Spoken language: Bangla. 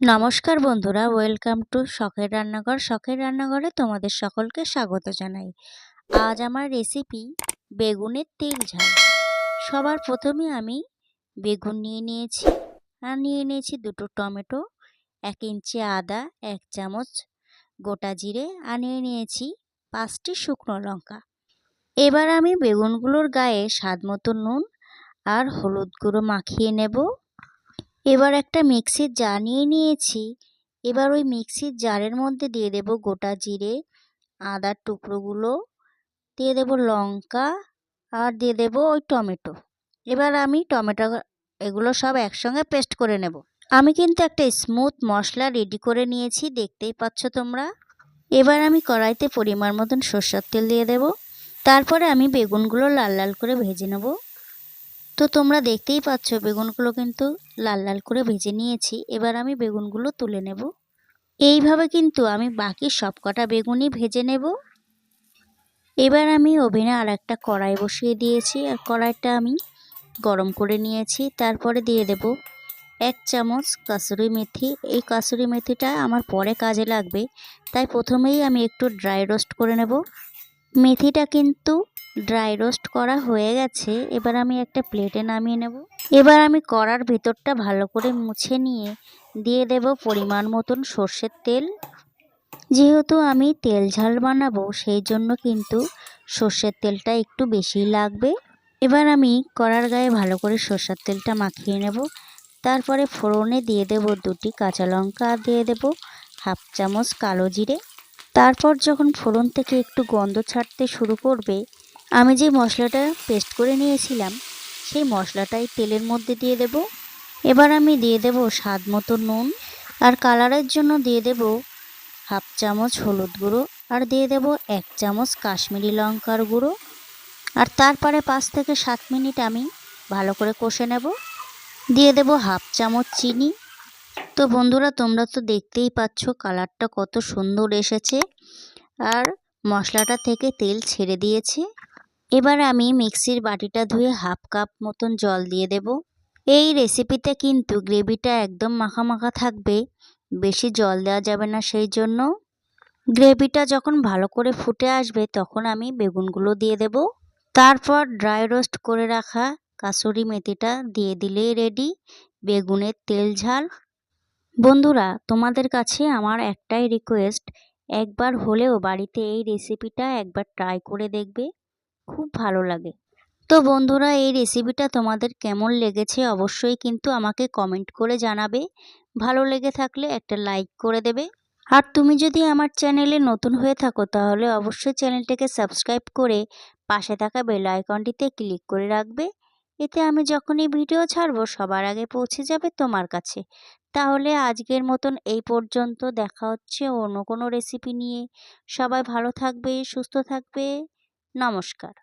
নমস্কার বন্ধুরা, ওয়েলকাম টু শখের রান্নাঘর। শখের রান্নাঘরে তোমাদের সকলকে স্বাগত জানাই। আজ আমার রেসিপি বেগুনের তেল ঝাল। সবার প্রথমে আমি বেগুন নিয়ে নিয়েছি। আর নিয়ে নিয়েছি দুটো টমেটো, এক ইঞ্চি আদা, এক চামচ গোটা জিরে আর নিয়ে নিয়েছি পাঁচটি শুকনো লঙ্কা। এবার আমি বেগুনগুলোর গায়ে স্বাদ মতো নুন আর হলুদ গুঁড়ো মাখিয়ে নেব। এবার একটা মিক্সির জার নিয়ে নিয়েছি। এবার ওই মিক্সির জারের মধ্যে দিয়ে দেব গোটা জিরে, আদার টুকরোগুলো, দিয়ে দেব লঙ্কা আর দিয়ে দেব ওই টমেটো। এবার আমি টমেটো এগুলো সব একসঙ্গে পেস্ট করে নেব। আমি কিন্তু একটা স্মুথ মশলা রেডি করে নিয়েছি, দেখতেই পাচ্ছ তোমরা। এবার আমি কড়াইতে পরিমাণ মতন সর্ষের তেল দিয়ে দেব। তারপরে আমি বেগুনগুলো লাল লাল করে ভেজে নেব। তো তোমরা দেখতেই পাচ্ছ, বেগুনগুলো কিন্তু লাল লাল করে ভেজে নিয়েছি। এবার আমি বেগুনগুলো তুলে নেব। এইভাবে কিন্তু আমি বাকি সব কটা বেগুনই ভেজে নেব। এবার আমি ওভেনে আর একটা কড়াই বসিয়ে দিয়েছি। আর কড়াইটা আমি গরম করে নিয়েছি। তারপরে দিয়ে দেব এক চামচ কাসুরি মেথি। এই কাসুরি মেথিটা আমার পরে কাজে লাগবে। তাই প্রথমেই আমি একটু ড্রাই রোস্ট করে নেব। মেথিটা কিন্তু ড্রাই রোস্ট করা হয়ে গেছে, এবার আমি একটা প্লেটে নামিয়ে নেব। এবার আমি কড়ার ভিতরটা ভালো করে মুছে নিয়ে দিয়ে দেব পরিমাণ মতন সর্ষের তেল। যেহেতু আমি তেল ঝাল বানাবো, সেই জন্য কিন্তু সর্ষের তেলটা একটু বেশি লাগবে। এবার আমি কড়ার গায়ে ভালো করে সর্ষের তেলটা মাখিয়ে নেব। তারপরে ফোড়নে দিয়ে দেব দুটি কাঁচা লঙ্কা দিয়ে দেব হাফ চামচ কালো জিরে। তারপর যখন ফোড়ন থেকে একটু গন্ধ ছাড়তে শুরু করবে আমি যে মশলাটা পেস্ট করে নিয়েছিলাম, সেই মশলাটাই তেলের মধ্যে দিয়ে দেব। এবার আমি দিয়ে দেব স্বাদ মতো নুন আর কালারের জন্য দিয়ে দেব হাফ চামচ হলুদ গুঁড়ো আর দিয়ে দেব এক চামচ কাশ্মীরি লঙ্কার গুঁড়ো। আর তারপরে পাঁচ থেকে সাত মিনিট আমি ভালো করে কষে নেব। দিয়ে দেব হাফ চামচ চিনি। তো বন্ধুরা, তোমরা তো দেখতেই পাচ্ছ কালারটা কত সুন্দর এসেছে। আর মশলাটা থেকে তেল ছেড়ে দিয়েছে। এবার আমি মিক্সির বাটিটা ধুয়ে হাফ কাপ মতন জল দিয়ে দেব। এই রেসিপিতে কিন্তু গ্রেভিটা একদম মাখা মাখা থাকবে, বেশি জল দেওয়া যাবে না সেই জন্য। গ্রেভিটা যখন ভালো করে ফুটে আসবে তখন আমি বেগুনগুলো দিয়ে দেব। তারপর ড্রাই রোস্ট করে রাখা কাসুরি মেথিটা দিয়ে দিলেই রেডি, বেগুনের তেল ঝাল। বন্ধুরা, তোমাদের কাছে আমার একটাই রিকোয়েস্ট একবার হলেও বাড়িতে এই রেসিপিটা একবার ট্রাই করে দেখবে। খুব ভালো লাগে। তো বন্ধুরা, এই রেসিপিটা তোমাদের কেমন লেগেছে অবশ্যই কিন্তু আমাকে কমেন্ট করে জানাবে। ভালো লেগে থাকলে একটা লাইক করে দেবে। আর তুমি যদি আমার চ্যানেলে নতুন হয়ে থাকো তাহলে অবশ্যই চ্যানেলটাকে সাবস্ক্রাইব করে পাশে থাকা বেল আইকনটিতে ক্লিক করে রাখবে। এতে আমি যখনই ভিডিও ছাড়বো সবার আগে পৌঁছে যাবে তোমার কাছে। তাহলে আজকের মতন এই পর্যন্ত। দেখা হচ্ছে অন্য কোনো রেসিপি নিয়ে। সবাই ভালো থাকবে, সুস্থ থাকবে। নমস্কার।